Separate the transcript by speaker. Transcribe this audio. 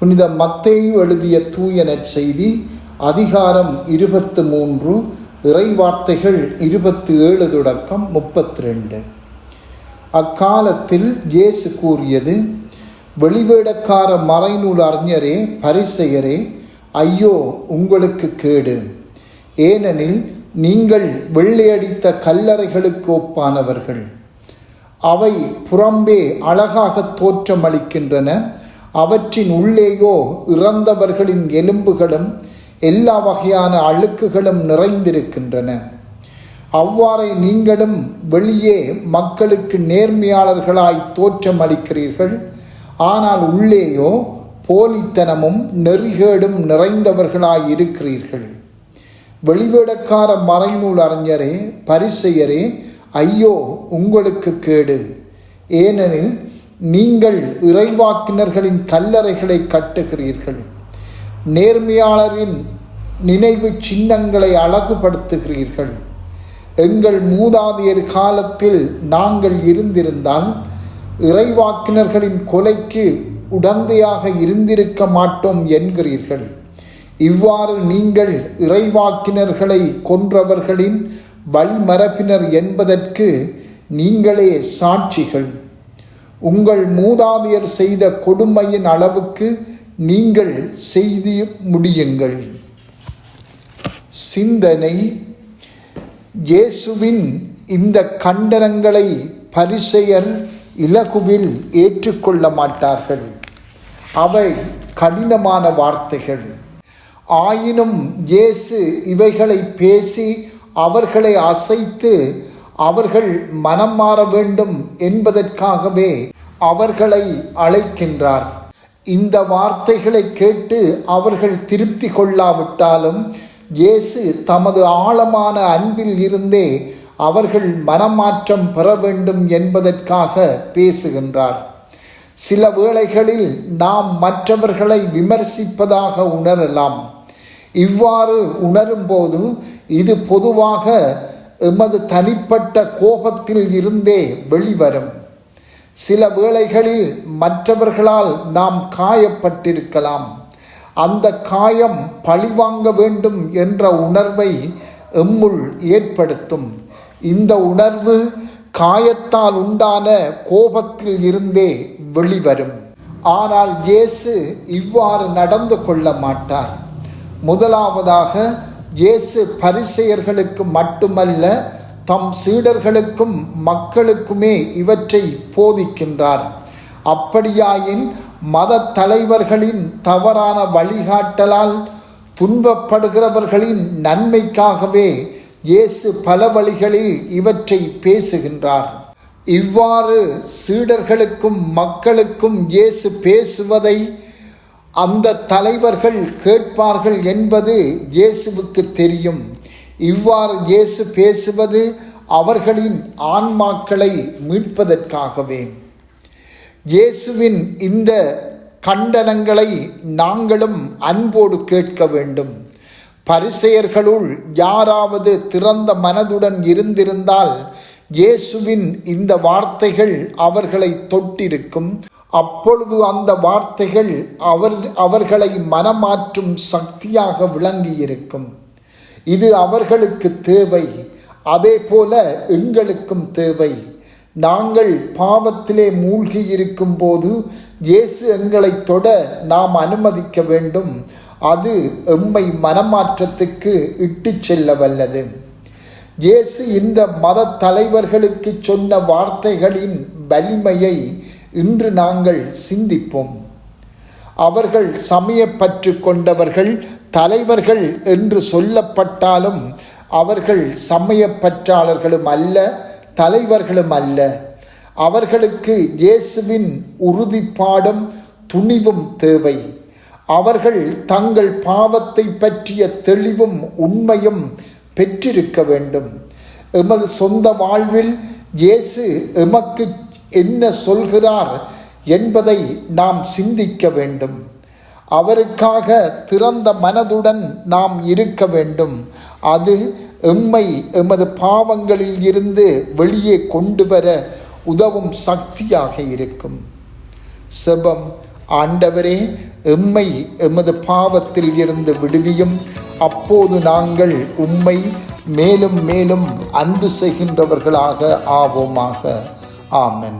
Speaker 1: புனித மத்தேயு எழுதிய தூய நற்செய்தி அதிகாரம் இருபத்து மூன்று இறைவார்த்தைகள் இருபத்தி ஏழு தொடக்கம் முப்பத்தி ரெண்டு அக்காலத்தில் இயேசு கூறியது வெளிவேடக்கார மறைநூல் அறிஞரே பரிசெயரே ஐயோ உங்களுக்கு கேடு. ஏனெனில் நீங்கள் வெள்ளையடித்த கல்லறைகளுக்கு ஒப்பானவர்கள். அவை புறம்பே அழகாக தோற்றமளிக்கின்றன. அவற்றின் உள்ளேயோ இறந்தவர்களின் எலும்புகளும் எல்லா வகையான அழுக்குகளும் நிறைந்திருக்கின்றன. அவ்வாறே நீங்களும் வெளியே மக்களுக்கு நேர்மையாளர்களாய் தோற்றமளிக்கிறீர்கள். ஆனால் உள்ளேயோ போலித்தனமும் நெறிகேடும் நிறைந்தவர்களாய் இருக்கிறீர்கள் வெளிவேடக்கார மறைநூல் அறிஞரே பரிசெயரே ஐயோ உங்களுக்கு கேடு. ஏனெனில் நீங்கள் இறைவாக்கினர்களின் கல்லறைகளை கட்டுகிறீர்கள். நேர்மையாளரின் நினைவு சின்னங்களை அழகுபடுத்துகிறீர்கள். எங்கள் மூதாதையர் காலத்தில் நாங்கள் இருந்திருந்தால் இறைவாக்கினர்களின் கொலைக்கு உடந்தையாக இருந்திருக்க மாட்டோம் என்கிறீர்கள். இவ்வாறு நீங்கள் இறைவாக்கினர்களை கொன்றவர்களின் வழிமரப்பினர் என்பதற்கு நீங்களே சாட்சிகள். உங்கள் மூதாதையர் செய்த கொடுமையின் அளவுக்கு நீங்கள் செய்து முடியுங்கள். சிந்தனை. இயேசுவின் இந்த கண்டனங்களை பரிசெயர் இலகுவில் ஏற்றுக்கொள்ள மாட்டார்கள். அவை கடினமான வார்த்தைகள். ஆயினும் இயேசு இவைகளை பேசி அவர்களை அசைத்து அவர்கள் மனம் மாற வேண்டும் என்பதற்காகவே அவர்களை அழைக்கின்றார். இந்த வார்த்தைகளை கேட்டு அவர்கள் திருப்தி கொள்ளாவிட்டாலும் இயேசு தமது ஆழமான அன்பில் இருந்தே அவர்கள் மனமாற்றம் பெற வேண்டும் என்பதற்காக பேசுகின்றார். சில வேளைகளில் நாம் மற்றவர்களை விமர்சிப்பதாக உணரலாம். இவ்வாறு உணரும்போது இது பொதுவாக எமது தனிப்பட்ட கோபத்தில் இருந்தே வெளிவரும். சில வேளைகளில் மற்றவர்களால் நாம் காயப்பட்டிருக்கலாம். அந்த காயம் பழிவாங்க வேண்டும் என்ற உணர்வை எம்முள் ஏற்படுத்தும். இந்த உணர்வு காயத்தால் உண்டான கோபத்தில் இருந்தே வெளிவரும். ஆனால் இயேசு இவ்வாறு நடந்து கொள்ள மாட்டார். முதலாவதாக இயேசு பரிசெயர்களுக்கு மட்டுமல்ல தம் சீடர்களுக்கும் மக்களுக்குமே இவற்றை போதிக்கின்றார். அப்படியாயின் மத தலைவர்களின் தவறான வழிகாட்டலால் துன்பப்படுகிறவர்களின் நன்மைக்காகவே இயேசு பல வழிகளில் இவற்றை பேசுகின்றார். இவ்வாறு சீடர்களுக்கும் மக்களுக்கும் இயேசு பேசுவதை அந்த தலைவர்கள் கேட்பார்கள் என்பது இயேசுவுக்கு தெரியும். இவ்வாறு இயேசு பேசுவது அவர்களின் ஆன்மாக்களை மீட்பதற்காகவே. இயேசுவின் இந்த கண்டனங்களை நாங்களும் அன்போடு கேட்க வேண்டும். பரிசெயர்களுள் யாராவது திறந்த மனதுடன் இருந்திருந்தால் இயேசுவின் இந்த வார்த்தைகள் அவர்களை தொட்டிருக்கும். அப்பொழுது அந்த வார்த்தைகள் அவர் அவர்களை மனமாற்றும் சக்தியாக விளங்கியிருக்கும். இது அவர்களுக்கு தேவை. அதே போல எங்களுக்கும் தேவை. நாங்கள் பாவத்திலே மூழ்கி இருக்கும் போது இயேசு எங்களை தொட நாம் அனுமதிக்க வேண்டும். அது எம்மை மனமாற்றத்துக்கு இட்டு செல்ல வல்லது. இயேசு இந்த மத தலைவர்களுக்கு சொன்ன வார்த்தைகளின் வலிமையை இன்று நாங்கள் சிந்திப்போம். அவர்கள் சமயப்பற்று கொண்டவர்கள் தலைவர்கள் என்று சொல்லப்பட்டாலும் அவர்கள் சமயப்பற்றாளர்களும் அல்ல தலைவர்களும் அல்ல. அவர்களுக்கு இயேசுவின் உறுதிப்பாடும் துணிவும் தேவை. அவர்கள் தங்கள் பாவத்தை பற்றிய தெளிவும் உண்மையும் பெற்றிருக்க வேண்டும். எமது சொந்த வாழ்வில் இயேசு எமக்கு என்ன சொல்கிறார் என்பதை நாம் சிந்திக்க வேண்டும். அவருக்காக திறந்த மனதுடன் நாம் இருக்க வேண்டும். அது எம்மை எமது பாவங்களில் இருந்து வெளியே கொண்டு வர உதவும் சக்தியாக இருக்கும். செபம் ஆண்டவரே எம்மை எமது பாவத்தில் இருந்து விடுவியும். அப்போது நாங்கள் உம்மை மேலும் மேலும் அன்பு செய்கின்றவர்களாக ஆவோமாக. ஆமன்.